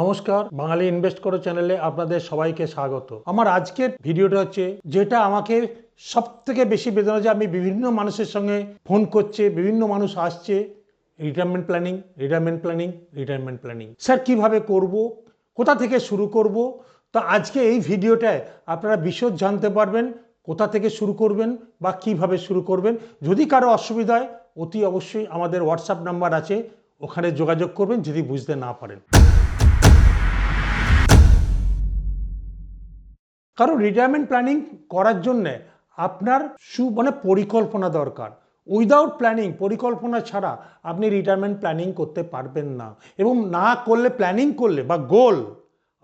নমস্কার, বাঙালি ইনভেস্ট করো চ্যানেলে আপনাদের সবাইকে স্বাগত। আমার আজকের ভিডিওটা হচ্ছে যেটা আমাকে সব থেকে বেশি বেদনা যে আমি বিভিন্ন মানুষের সঙ্গে ফোন করছে, বিভিন্ন মানুষ আসছে retirement planning retirement planning retirement planning sir, কীভাবে করব? কোথা থেকে শুরু করব? তো আজকে এই ভিডিওটায় আপনারা বিশদ জানতে পারবেন, কোথা থেকে শুরু করবেন বা কীভাবে শুরু করবেন। যদি কারও অসুবিধা হয়, অতি অবশ্যই আমাদের হোয়াটসঅ্যাপ নাম্বার আছে, ওখানে যোগাযোগ করবেন, যদি বুঝতে না পারেন। কারণ রিটায়ারমেন্ট প্ল্যানিং করার জন্য আপনার সু মানে পরিকল্পনা দরকার। উইদাউট প্ল্যানিং পরিকল্পনা ছাড়া আপনি রিটায়ারমেন্ট প্ল্যানিং করতে পারবেন না। এবং না করলে প্ল্যানিং করলে বা গোল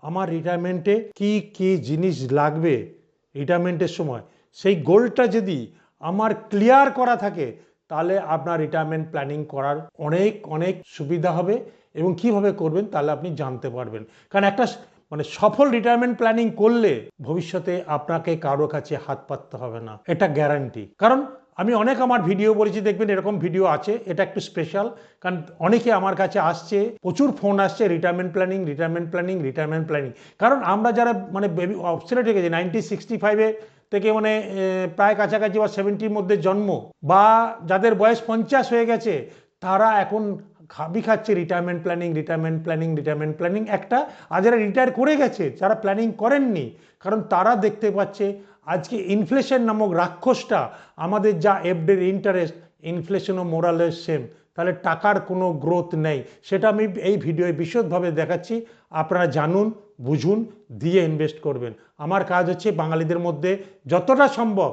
আমার রিটায়ারমেন্টে কি কি জিনিস লাগবে রিটায়ারমেন্টের সময়? সেই গোলটা যদি আমার ক্লিয়ার করা থাকে, তাহলে আপনার রিটায়ারমেন্ট প্ল্যানিং করার অনেক অনেক সুবিধা হবে। এবং কীভাবে করবেন, তাহলে আপনি জানতে পারবেন। কারণ একটা মানে সফল রিটায়ারমেন্ট প্ল্যানিং করলে ভবিষ্যতে আপনাকে কারও কাছে হাত পাততে হবে না। এটা গ্যারান্টি কারণ আমি অনেক আমার ভিডিও বলেছি, দেখবেন এরকম ভিডিও আছে, এটা একটু স্পেশাল কারণ অনেকে আমার কাছে আসছে, প্রচুর ফোন আসছে retirement planning retirement planning retirement planning কারণ আমরা যারা মানে অবসেলেট হয়ে গেছি নাইনটিন সিক্সটি ফাইভে থেকে মানে প্রায় কাছাকাছি বা সেভেন্টির মধ্যে জন্ম, বা যাদের বয়স পঞ্চাশ হয়ে গেছে, তারা এখন খাবি খাচ্ছে retirement planning retirement planning retirement planning একটা আর যারা রিটায়ার করে গেছে, যারা প্ল্যানিং করেননি, কারণ তারা দেখতে পাচ্ছে আজকে ইনফ্লেশন নামক রাক্ষসটা আমাদের যা এফডের ইন্টারেস্ট ইনফ্লেশনও মোরালের সেম তাহলে টাকার কোনো গ্রোথ নেই। সেটা আমি এই ভিডিওয়ে বিশদভাবে দেখাচ্ছি। আপনারা জানুন, বুঝুন, দিয়ে ইনভেস্ট করবেন। আমার কাজ হচ্ছে বাঙালিদের মধ্যে যতটা সম্ভব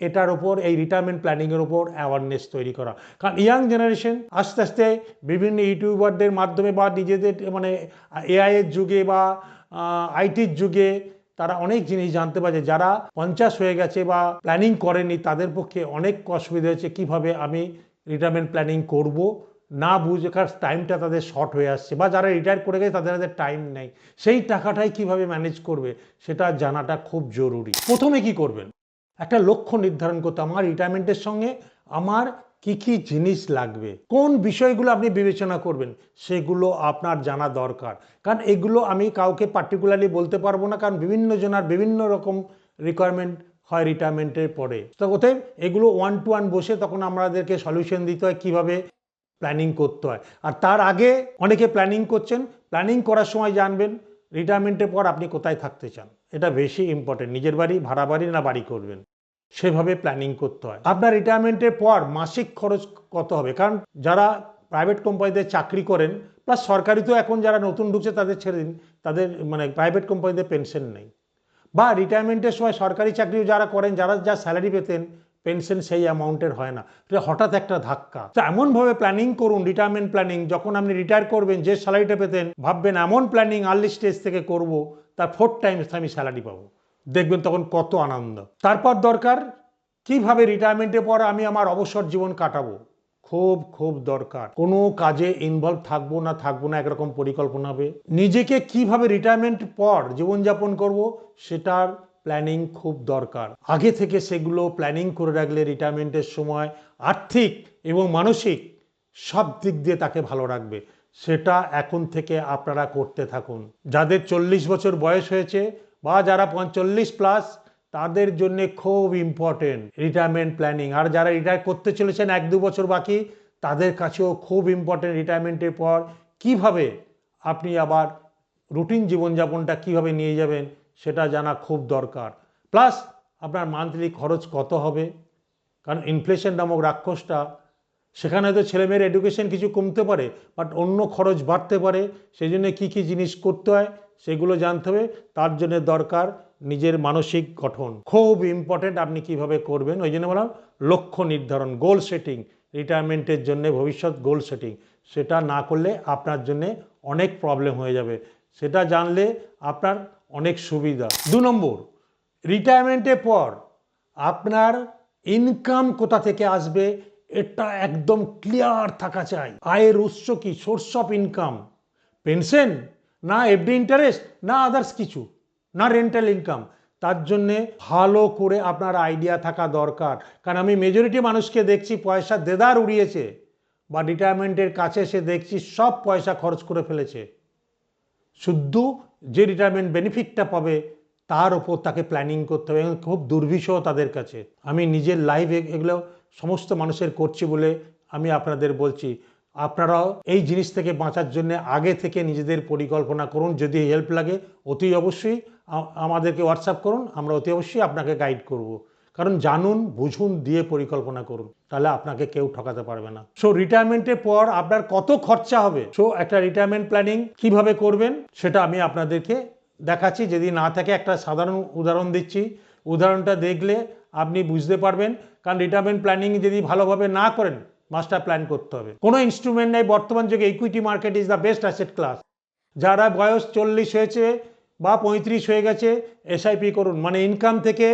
এটার ওপর এই রিটায়ারমেন্ট প্ল্যানিংয়ের ওপর অ্যাওয়ারনেস তৈরি করা। কারণ ইয়াং জেনারেশন আস্তে আস্তে বিভিন্ন ইউটিউবারদের মাধ্যমে বা নিজেদের মানে এআইয়ের যুগে বা আইটির যুগে তারা অনেক জিনিস জানতে পারছে যারা পঞ্চাশ হয়ে গেছে বা প্ল্যানিং করেনি তাদের পক্ষে অনেক অসুবিধা হয়েছে কীভাবে আমি রিটায়ারমেন্ট প্ল্যানিং করব না বুঝে কার টাইমটা তাদের শর্ট হয়ে আসছে বা যারা রিটায়ার করে গেছে তাদের হাতে টাইম নেই। সেই টাকাটাই কীভাবে ম্যানেজ করবে সেটা জানাটা খুব জরুরি। প্রথমে কি করবেন? একটা লক্ষ্য নির্ধারণ করতে আমার রিটায়ারমেন্টের সঙ্গে আমার কি কি জিনিস লাগবে, কোন বিষয়গুলো আপনি বিবেচনা করবেন, সেগুলো আপনার জানা দরকার। কারণ এগুলো আমি কাউকে পার্টিকুলারলি বলতে পারব না, কারণ বিভিন্ন জনার বিভিন্ন রকম রিকোয়ারমেন্ট হয় রিটায়ারমেন্টের পরে। তো অতএব এগুলো ওয়ান টু ওয়ান বসে তখন আমাদেরকে সলিউশন দিতে হয়, কীভাবে প্ল্যানিং করতে হয়। আর তার আগে অনেকে প্ল্যানিং করছেন প্ল্যানিং করার সময় জানবেন রিটায়ারমেন্টের পর আপনি কোথায় থাকতে চান। এটা বেশি ইম্পর্টেন্ট নিজের বাড়ি, ভাড়া বাড়ি না বাড়ি করবেন? সেভাবে প্ল্যানিং করতে হয়। আপনার রিটায়ারমেন্টের পর মাসিক খরচ কত হবে? কারণ যারা প্রাইভেট কোম্পানিতে চাকরি করেন প্লাস সরকারিতেও এখন যারা নতুন ঢুকছে তাদের ছেড়ে দিন, তাদের মানে প্রাইভেট কোম্পানিতে পেনশন নেই। বা রিটায়ারমেন্টের সময় সরকারি চাকরিও যারা করেন, যারা যা স্যালারি পেতেন পেনশন সেই অ্যামাউন্টের হয় না। এটা হঠাৎ একটা ধাক্কা। তো এমনভাবে প্ল্যানিং করুন রিটায়ারমেন্ট প্ল্যানিং যখন আপনি রিটায়ার করবেন, যে স্যালারিটা পেতেন, ভাববেন এমন প্ল্যানিং আর্লি স্টেজ থেকে করব তার ফোর টাইমস আমি স্যালারি পাবো। দেখবেন তখন কত আনন্দ। তারপর দরকার, কীভাবে রিটায়ারমেন্টের পর আমি আমার অবসর জীবন কাটাবো? খুব খুব দরকার। কোনো কাজে ইনভলভ থাকব না থাকব না, একরকম পরিকল্পনা হবে। নিজেকে কীভাবে রিটায়ারমেন্ট পর জীবনযাপন করব, সেটার প্ল্যানিং খুব দরকার। আগে থেকে সেগুলো প্ল্যানিং করে রাখলে রিটায়ারমেন্টের সময় আর্থিক এবং মানসিক সব দিক দিয়ে তাকে ভালো রাখবে। সেটা এখন থেকে আপনারা করতে থাকুন। যাদের চল্লিশ বছর বয়স হয়েছে বা যারা পঞ্চল্লিশ প্লাস তাদের জন্য খুব ইম্পর্টেন্ট রিটায়ারমেন্ট প্ল্যানিং আর যারা রিটায়ার করতে চলেছেন এক দু বছর বাকি, তাদের কাছেও খুব ইম্পর্টেন্ট রিটায়ারমেন্টের পর কীভাবে আপনি আবার রুটিন জীবনযাপনটা কীভাবে নিয়ে যাবেন, সেটা জানা খুব দরকার। প্লাস আপনার মান্থলি খরচ কত হবে? কারণ ইনফ্লেশন নামক রাক্ষসটা সেখানে তো ছেলেমেয়ের এডুকেশন কিছু কমতে পারে বাট অন্য খরচ বাড়তে পারে। সেই জন্য কী কী জিনিস করতে হয়, সেগুলো জানতে হবে। তার জন্য দরকার নিজের মানসিক গঠন। খুব ইম্পর্টেন্ট আপনি কীভাবে করবেন, ওই জন্য বললাম লক্ষ্য নির্ধারণ গোল সেটিং রিটায়ারমেন্টের জন্য, ভবিষ্যৎ গোল সেটিং সেটা না করলে আপনার জন্য অনেক প্রবলেম হয়ে যাবে। সেটা জানলে আপনার অনেক সুবিধা। দু নম্বর রিটায়ারমেন্টের পর আপনার ইনকাম কোথা থেকে আসবে এটা একদম ক্লিয়ার থাকা চাই। আয়ের উৎস কি? সোর্স অফ ইনকাম পেনশন না এফডি ইন্টারেস্ট না আদার্স কিছু? না রেন্টাল ইনকাম তার জন্যে ভালো করে আপনার আইডিয়া থাকা দরকার। কারণ আমি মেজরিটি মানুষকে দেখছি পয়সা দেদার উড়িয়েছে, বা রিটায়ারমেন্টের কাছে এসে দেখছি সব পয়সা খরচ করে ফেলেছে। শুদ্ধ যে রিটায়ারমেন্ট বেনিফিটটা পাবে, তার ওপর তাকে প্ল্যানিং করতে হবে খুব দুর্বিষহ তাদের কাছে। আমি নিজের লাইভ এগুলো সমস্ত মানুষের করছি বলে আমি আপনাদের বলছি। আপনারাও এই জিনিস থেকে বাঁচার জন্য আগে থেকে নিজেদের পরিকল্পনা করুন। যদি হেল্প লাগে, অতি অবশ্যই আমাদেরকে হোয়াটসঅ্যাপ করুন। আমরা অতি অবশ্যই আপনাকে গাইড করব। কারণ জানুন, বুঝুন, দিয়ে পরিকল্পনা করুন। তাহলে আপনাকে কেউ ঠকাতে পারবে না। সো রিটায়ারমেন্টের পর আপনার কত খরচা হবে? সো একটা রিটায়ারমেন্ট প্ল্যানিং কীভাবে করবেন, সেটা আমি আপনাদেরকে দেখাচ্ছি। যদি না থাকে, একটা সাধারণ উদাহরণ দিচ্ছি। উদাহরণটা দেখলে আপনি বুঝতে পারবেন, কারণ রিটায়ারমেন্ট প্ল্যানিং যদি ভালোভাবে না করেন মাস্টার প্ল্যান করতে হবে। কোনো ইনস্ট্রুমেন্ট নেই, বর্তমান যুগে equity market is the best asset class যারা বয়স চল্লিশ হয়েছে বা পঁয়ত্রিশ হয়ে গেছে এসআইপি করুন মানে ইনকাম থেকে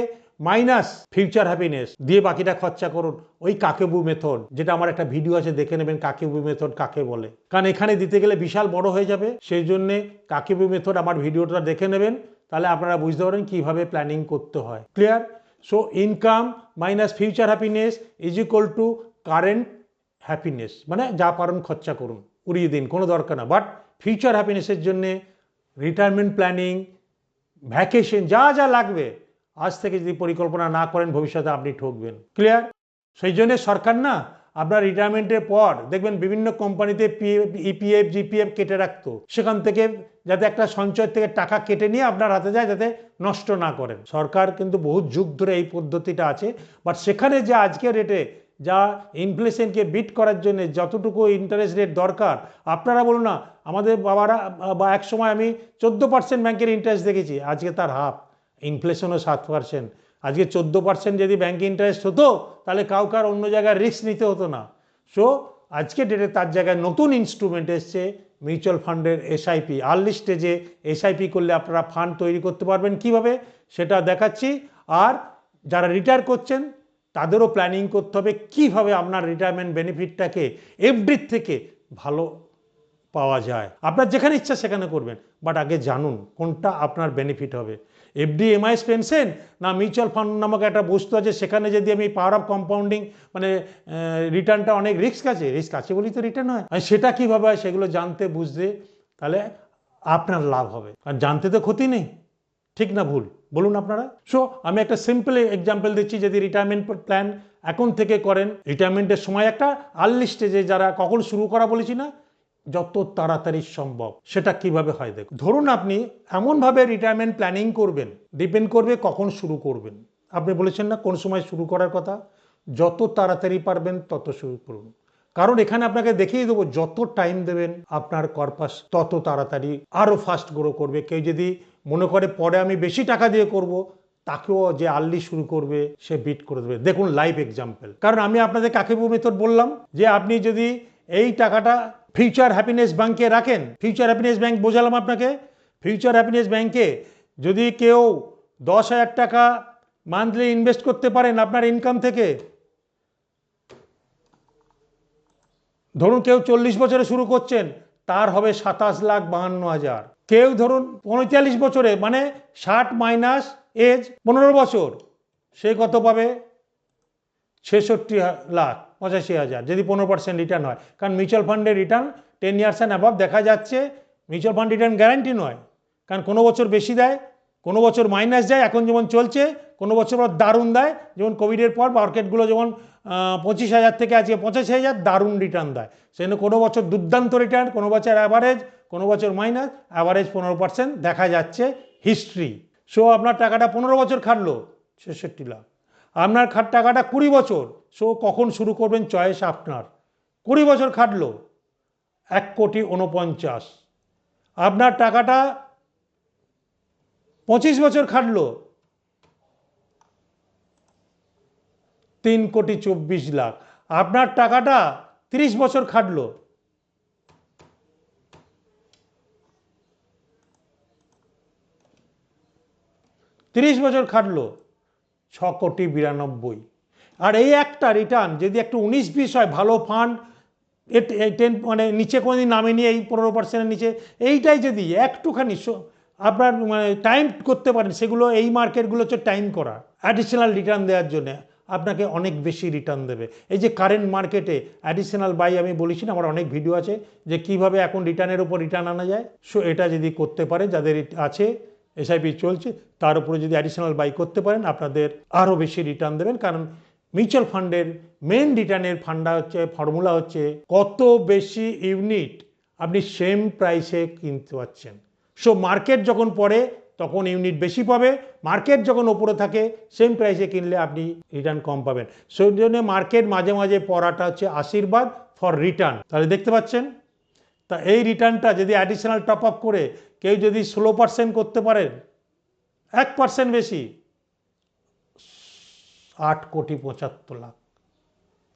মাইনাস ফিউচার হ্যাপিনেস দিয়ে বাকিটা খরচা করুন। ওই কাকেবু মেথড যেটা আমার একটা ভিডিও আছে, দেখে নেবেন কাকেবু মেথড কাকে বলে। কারণ এখানে দিতে গেলে বিশাল বড় হয়ে যাবে, সেই জন্যে কাকেবু মেথড আমার ভিডিওটা দেখে নেবেন। তাহলে আপনারা বুঝতে পারেন কীভাবে প্ল্যানিং করতে হয়। Clear so income minus future happiness is equal to current happiness মানে যা পারেন খরচা করুন, উড়িয়ে দিন, কোনো দরকার না। বাট ফিউচার হ্যাপিনেসের জন্যে রিটায়ারমেন্ট প্ল্যানিং ভ্যাকেশন যা যা লাগবে, আজ থেকে যদি পরিকল্পনা না করেন, ভবিষ্যতে আপনি ঠকবেন। ক্লিয়ার সেই জন্য সরকার না, আপনার রিটায়ারমেন্টের পর দেখবেন বিভিন্ন কোম্পানিতে পি ইপিএফ জিপিএফ কেটে রাখতো। সেখান থেকে যাতে একটা সঞ্চয় থেকে টাকা কেটে নিয়ে আপনার হাতে যায়, যাতে নষ্ট না করেন। সরকার কিন্তু বহু যুগ ধরে এই পদ্ধতিটা আছে। বাট সেখানে যে আজকের রেটে যা ইনফ্লেশনকে বিট করার জন্য যতটুকু ইন্টারেস্ট রেট দরকার, আপনারা বলুন না, আমাদের বাবারা, বা এক সময় আমি চোদ্দ পার্সেন্ট ব্যাংকের ইন্টারেস্ট দেখেছি, আজকে তার হাফ ইনফ্লেশনও সাত পার্সেন্ট আজকে চোদ্দ পার্সেন্ট যদি ব্যাংকে ইন্টারেস্ট হতো, তাহলে কাউ কার অন্য জায়গায় রিস্ক নিতে হতো না। সো আজকে ডেটে তার জায়গায় নতুন ইনস্ট্রুমেন্ট এসছে মিউচুয়াল ফান্ডের এসআইপি আর্লি স্টেজে এসআইপি করলে আপনারা ফান্ড তৈরি করতে পারবেন কীভাবে? সেটা দেখাচ্ছি। আর যারা রিটায়ার করছেন, তাদেরও প্ল্যানিং করতে হবে কীভাবে আপনার রিটায়ারমেন্ট বেনিফিটটাকে এফডির থেকে ভালো পাওয়া যায়। আপনার যেখানে ইচ্ছা সেখানে করবেন। বাট আগে জানুন, কোনটা আপনার বেনিফিট হবে। এফডি এমআইএস পেনশন না মিউচুয়াল ফান্ড নামক একটা বস্তু আছে, সেখানে যদি আমি পাওয়ার অফ কম্পাউন্ডিং মানে রিটার্নটা অনেক রিস্ক আছে। রিস্ক আছে বলেই তো রিটার্ন হয়। সেটা কীভাবে হয় সেগুলো জানতে, বুঝতে, তাহলে আপনার লাভ হবে। আর জানতে তো ক্ষতি নেই। ঠিক না ভুল? বলুন আপনারা। সো আমি একটা সিম্পল এক্সাম্পল দিচ্ছি, যদি রিটায়ারমেন্ট প্ল্যান এখন থেকে করেন। রিটায়ারমেন্টের সময় একটা আর্লি স্টেজে যারা কখন শুরু করা বলেছি না যত তাড়াতাড়ি সম্ভব। সেটা কীভাবে হয় দেখুন ধরুন আপনি এমনভাবে রিটায়ারমেন্ট প্ল্যানিং করবেন ডিপেন্ড করবে কখন শুরু করবেন। আপনি বলেছেন না কোন সময় শুরু করার কথা? যত তাড়াতাড়ি পারবেন তত শুরু করুন। কারণ এখানে আপনাকে দেখিয়ে দেবো, যত টাইম দেবেন আপনার কর্পাস তত তাড়াতাড়ি আরও ফাস্ট গ্রো করবে। কেউ যদি মনে করে পরে আমি বেশি টাকা দিয়ে করব, তাকেও যে আর্লি শুরু করবে, সে বিট করে দেবে। দেখুন লাইভ এক্সাম্পল কারণ আমি আপনাদের কাকে মেথড বললাম যে আপনি যদি এই টাকাটা ফিউচার হ্যাপিনেস ব্যাংকে রাখেন। ফিউচার হ্যাপিনেস ব্যাংক বোঝালাম আপনাকে। ফিউচার হ্যাপিনেস ব্যাংকে যদি কেউ দশ হাজার টাকা মান্থলি ইনভেস্ট করতে পারেন আপনার ইনকাম থেকে, ধরুন কেউ চল্লিশ বছরে শুরু করছেন, তার হবে সাতাশ লাখ বাহান্ন হাজার। কেউ ধরুন পঁয়তাল্লিশ বছরে মানে ষাট মাইনাস এজ পনেরো বছর, সে কত পাবে? ছেষট্টি লাখ। পঁচাশি হাজার, যদি পনেরো পার্সেন্ট রিটার্ন হয়। কারণ মিউচুয়াল ফান্ডের return ten years and above দেখা যাচ্ছে মিউচুয়াল ফান্ড রিটার্ন গ্যারান্টি নয়। কারণ কোনো বছর বেশি দেয়, কোনো বছর মাইনাস যায় এখন যেমন চলছে, কোনো বছর আবার দারুণ দেয়। যেমন কোভিডের পর মার্কেটগুলো যেমন পঁচিশ হাজার থেকে আজকে পঁচাশি হাজার দারুণ রিটার্ন দেয়। সেজন্য কোনো বছর দুর্দান্ত রিটার্ন কোনো বছর অ্যাভারেজ কোনো বছর মাইনাস অ্যাভারেজ পনেরো পার্সেন্ট দেখা যাচ্ছে হিস্ট্রি সো আপনার টাকাটা পনেরো বছর খাটলো, ছেষট্টি লাখ। আপনার খাট টাকাটা কুড়ি বছর সো কখন শুরু করবেন চয়েস আপনার? কুড়ি বছর খাটলো, এক কোটি উনপঞ্চাশ আপনার টাকাটা পঁচিশ বছর খাটলো, তিন কোটি চব্বিশ লাখ। আপনার টাকাটা তিরিশ বছর খাটলো। তিরিশ বছর খাটলো, ছ কোটি বিরানব্বই। আর এই একটা রিটার্ন যদি একটু উনিশ বিশ হয়, ভালো ফান্ড টেন মানে নিচে কোনোদিন নামে নিয়ে এই পনেরো পার্সেন্টের নিচে, এইটাই যদি একটুখানি আপনার মানে টাইম করতে পারেন, সেগুলো এই মার্কেটগুলো হচ্ছে টাইম করা অ্যাডিশনাল রিটার্ন দেওয়ার জন্য, আপনাকে অনেক বেশি রিটার্ন দেবে। এই যে কারেন্ট মার্কেটে অ্যাডিশনাল বাই আমি বলেছি না, আমার অনেক ভিডিও আছে, যে কীভাবে এখন রিটার্নের উপর রিটার্ন আনা যায়, সো এটা যদি করতে পারে যাদের আছে এসআইপি চলছে, তার উপরে যদি অ্যাডিশনাল বাই করতে পারেন, আপনাদের আরও বেশি রিটার্ন দেবেন, কারণ মিউচুয়াল ফান্ডের মেন রিটার্নের ফান্ডা হচ্ছে ফর্মুলা হচ্ছে কত বেশি ইউনিট আপনি সেম প্রাইসে কিনতে পারছেন সো মার্কেট যখন পড়ে, তখন ইউনিট বেশি পাবে। মার্কেট যখন ওপরে থাকে সেম প্রাইসে কিনলে আপনি রিটার্ন কম পাবেন। সেই জন্য মার্কেট মাঝে মাঝে পড়াটা হচ্ছে আশীর্বাদ ফর রিটার্ন তাহলে দেখতে পাচ্ছেন? তা এই রিটার্নটা যদি অ্যাডিশনাল টপ আপ করে, কেউ যদি ষোলো পার্সেন্ট করতে পারেন এক পার্সেন্ট বেশি আট কোটি পঁচাত্তর লাখ।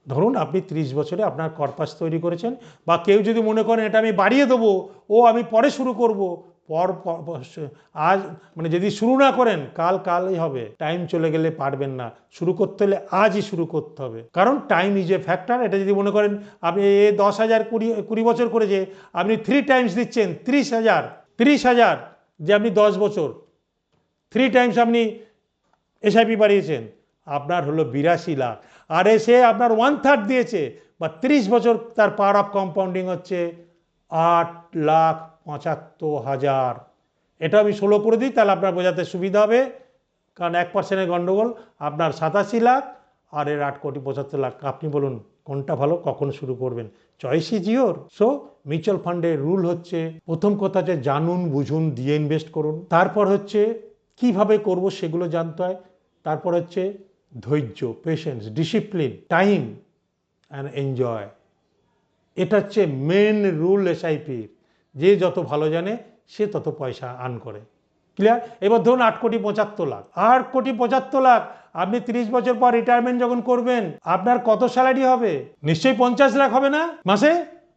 ধরুন আপনি ত্রিশ বছরে আপনার কর্পাস তৈরি করেছেন বা কেউ যদি মনে করেন এটা আমি বাড়িয়ে দেবো, ও আমি পরে শুরু করব, পর- আজ মানে যদি শুরু না করেন, কাল কালই হবে। টাইম চলে গেলে পারবেন না। শুরু করতে হলে আজই শুরু করতে হবে। কারণ টাইম ইজ এ ফ্যাক্টর এটা যদি মনে করেন, আপনি এ দশ হাজার কুড়ি কুড়ি বছর করেছে, আপনি থ্রি টাইমস দিচ্ছেন, ত্রিশ হাজার ত্রিশ হাজার যে আপনি দশ বছর। থ্রি টাইমস আপনি এসআইপি বাড়িয়েছেন। আপনার হলো বিরাশি লাখ। আর এসে আপনার ওয়ান থার্ড দিয়েছে, বা তিরিশ বছর তার পাওয়ার অফ কম্পাউন্ডিং হচ্ছে আট লাখ পঁচাত্তর হাজার। এটা আমি ষোলো করে দিই, তাহলে আপনার বোঝাতে সুবিধা হবে। কারণ এক পার্সেন্টের গণ্ডগোল আপনার সাতাশি লাখ, আর এর আট কোটি পঁচাত্তর লাখ। আপনি বলুন, কোনটা ভালো, কখন শুরু করবেন? চয়েস জিওর সো মিউচুয়াল ফান্ডের রুল হচ্ছে, প্রথম কথা যে জানুন, বুঝুন, দিয়ে ইনভেস্ট করুন। তারপর হচ্ছে, কীভাবে করব সেগুলো জানতে হয়। তারপর হচ্ছে ধৈর্য patience discipline time and enjoy এটা হচ্ছে মেন রুল এসআইপির যে যত ভালো জানে, সে তত পয়সা আর্ন করে। ক্লিয়ার এবার ধরুন আট কোটি পঁচাত্তর লাখ। আট কোটি পঁচাত্তর লাখ, আপনি তিরিশ বছর পর রিটায়ারমেন্ট যখন করবেন, আপনার কত স্যালারি হবে? নিশ্চয়ই পঞ্চাশ লাখ হবে না? মাসে?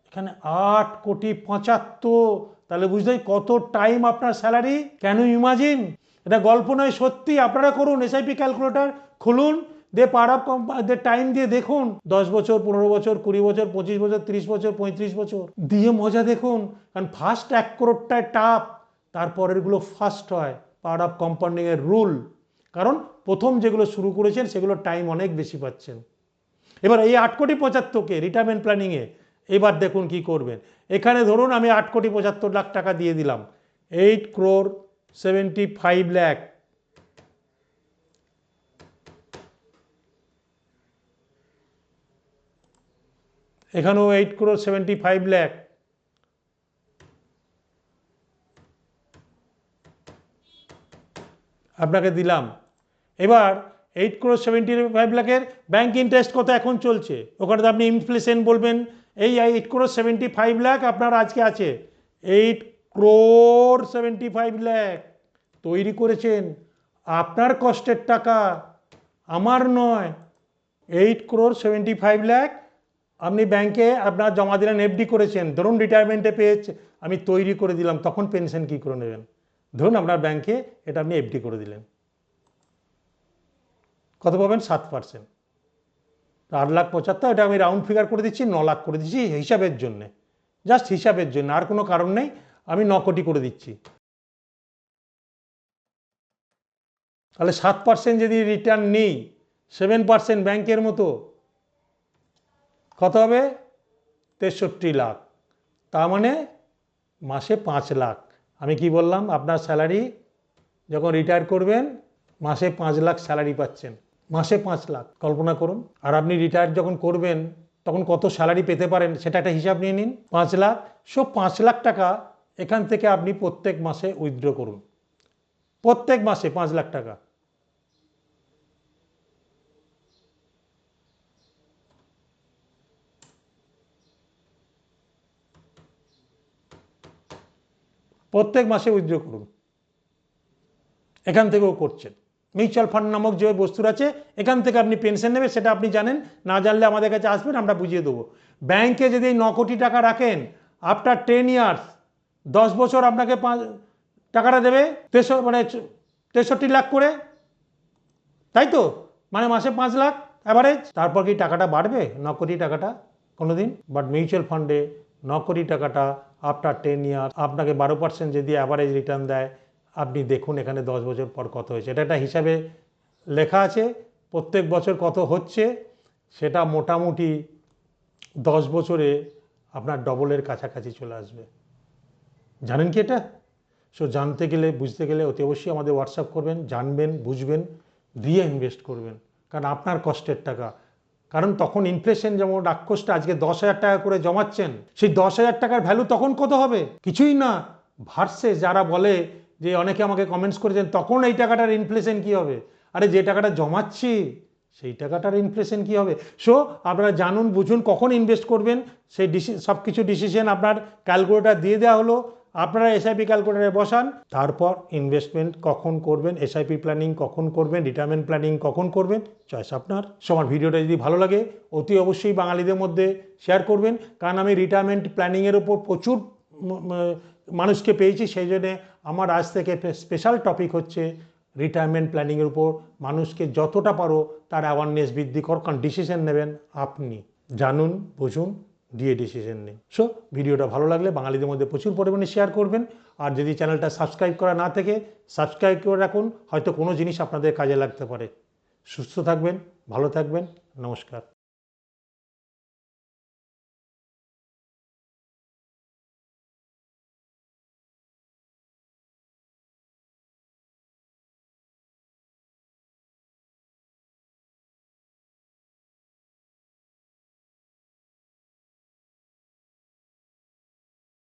এখানে আট কোটি পঁচাত্তর। তাহলে বুঝতেই কত টাইম আপনার স্যালারি কেন ইমাজিন এটা গল্প নয়, সত্যি। আপনারা করুন এসআইপি ক্যালকুলেটর খুলুন দে পার অফ দে টাইম দিয়ে দেখুন, দশ বছর, পনেরো বছর, কুড়ি বছর, পঁচিশ বছর, তিরিশ বছর, পঁয়ত্রিশ বছর। দিয়ে মজা দেখুন, কারণ ফার্স্ট এক করোড়টায় টাপ তারপরেরগুলো ফার্স্ট হয় পাওয়ার অফ কম্পাউন্ডিংয়ের রুল কারণ প্রথম যেগুলো শুরু করেছেন, সেগুলো টাইম অনেক বেশি পাচ্ছেন। এবার এই আট কোটি পঁচাত্তরকে রিটায়ারমেন্ট প্ল্যানিংয়ে এবার দেখুন কি করবেন। এখানে ধরুন আমি আট কোটি পঁচাত্তর লাখ টাকা দিয়ে দিলাম। Eight crore seventy five lakh এখানেও eight crore seventy five lakh আপনাকে দিলাম। এবার এইট ক্রোর সেভেন্টি ফাইভ লাখের ব্যাংক ইন্টারেস্ট কত এখন চলছে? ওখানে আপনি ইনফ্লেশন বলবেন। এই eight crore seventy five lakh আপনার আজকে আছে। Eight crore seventy five lakh. তৈরি করেছেন। আপনার কষ্টের টাকা। আমার নয়। Eight crore seventy five lakh আপনি ব্যাংকে আপনার জমা দিলেন এফডি করেছেন, ধরুন রিটায়ারমেন্টে পেয়েছে আমি তৈরি করে দিলাম, তখন পেনশন কী করে নেবেন? ধরুন আপনার ব্যাংকে এটা আপনি এফডি করে দিলেন। কত পাবেন? সাত পার্সেন্ট আট লাখ পঁচাত্তর, এটা আমি রাউন্ড ফিগার করে দিচ্ছি, ন লাখ করে দিচ্ছি হিসাবের জন্যে। জাস্ট হিসাবের জন্য, আর কোনো কারণ নেই, আমি ন কোটি করে দিচ্ছি। তাহলে সাত পার্সেন্ট যদি রিটার্ন নিই সেভেন পার্সেন্ট ব্যাংকের মতো কত হবে? তেষট্টি লাখ। তার মানে মাসে পাঁচ লাখ। আমি কি বললাম? আপনার স্যালারি যখন রিটায়ার করবেন, মাসে পাঁচ লাখ স্যালারি পাচ্ছেন। মাসে পাঁচ লাখ। কল্পনা করুন। আর আপনি রিটায়ার যখন করবেন, তখন কত স্যালারি পেতে পারেন সেটা একটা হিসাব নিয়ে নিন। পাঁচ লাখ। সো পাঁচ লাখ টাকা এখান থেকে আপনি প্রত্যেক মাসে উইথড্র করুন। প্রত্যেক মাসে পাঁচ লাখ টাকা। প্রত্যেক মাসে উইথড্র করুন। এখান থেকেও করছেন। মিউচুয়াল ফান্ড নামক যে বস্তুর আছে, এখান থেকে আপনি পেনশন নেবেন, সেটা আপনি জানেন। না জানলে আমাদের কাছে আসবেন, আমরা বুঝিয়ে দেবো। ব্যাংকে যদি ন কোটি টাকা রাখেন আফটার টেন ইয়ার্স দশ বছর আপনাকে পাঁচ টাকাটা দেবে তেষট্টি মানে তেষট্টি লাখ করে। তাই তো? মানে মাসে পাঁচ লাখ অ্যাভারেজ তারপর কি টাকাটা বাড়বে? ন কোটি টাকাটা কোনো দিন বাট মিউচুয়াল ফান্ডে ন কোটি টাকাটা আফটার টেন ইয়ার আপনাকে বারো পার্সেন্ট যদি অ্যাভারেজ রিটার্ন দেয়, আপনি দেখুন এখানে দশ বছর পর কত হয়েছে। এটা একটা হিসাবে লেখা আছে, প্রত্যেক বছর কত হচ্ছে, সেটা মোটামুটি দশ বছরে আপনার ডবলের কাছাকাছি চলে আসবে। জানেন কি এটা? সো জানতে গেলে, বুঝতে গেলে অতি অবশ্যই আমাদের হোয়াটসঅ্যাপ করবেন, জানবেন, বুঝবেন, দিয়ে ইনভেস্ট করবেন। কারণ আপনার কষ্টের টাকা কারণ তখন ইনফ্লেশন যেমন রাক্ষসটা আজকে দশ হাজার টাকা করে জমাচ্ছেন, সেই দশ হাজার টাকার ভ্যালু তখন কত হবে? কিছুই না। ভার্সে যারা বলে যে অনেকে আমাকে কমেন্টস করেছেন, তখন এই টাকাটার ইনফ্লেশন কি হবে? আরে যে টাকাটা জমাচ্ছি, সেই টাকাটার ইনফ্লেশন কি হবে? সো আপনারা জানুন, বুঝুন কখন ইনভেস্ট করবেন, সেই ডিসি সব কিছু ডিসিশন আপনার ক্যালকুলেটার দিয়ে দেওয়া হলো। আপনারা এসআইপি ক্যালকুলেটারে বসান, তারপর ইনভেস্টমেন্ট কখন করবেন এসআইপি প্ল্যানিং কখন করবেন রিটায়ারমেন্ট প্ল্যানিং কখন করবেন চয়েস আপনার। সবার ভিডিওটা যদি ভালো লাগে, অতি অবশ্যই বাঙালিদের মধ্যে শেয়ার করবেন। কারণ আমি রিটায়ারমেন্ট প্ল্যানিংয়ের উপর প্রচুর মানুষকে পেয়েছি, সেই জন্যে আমার আজ থেকে স্পেশাল টপিক হচ্ছে রিটায়ারমেন্ট প্ল্যানিংয়ের উপর। মানুষকে যতটা পারো তার অ্যাওয়ারনেস বৃদ্ধি কর, কারণ ডিসিশন নেবেন আপনি। জানুন, বুঝুন দিয়ে ডিসিশন নিই। সো ভিডিওটা ভালো লাগলে বাঙালিদের মধ্যে প্রচুর পরিমাণে শেয়ার করবেন। আর যদি চ্যানেলটা সাবস্ক্রাইব করা না থেকে সাবস্ক্রাইব করে রাখুন। হয়তো কোনো জিনিস আপনাদের কাজে লাগতে পারে। সুস্থ থাকবেন, ভালো থাকবেন। নমস্কার।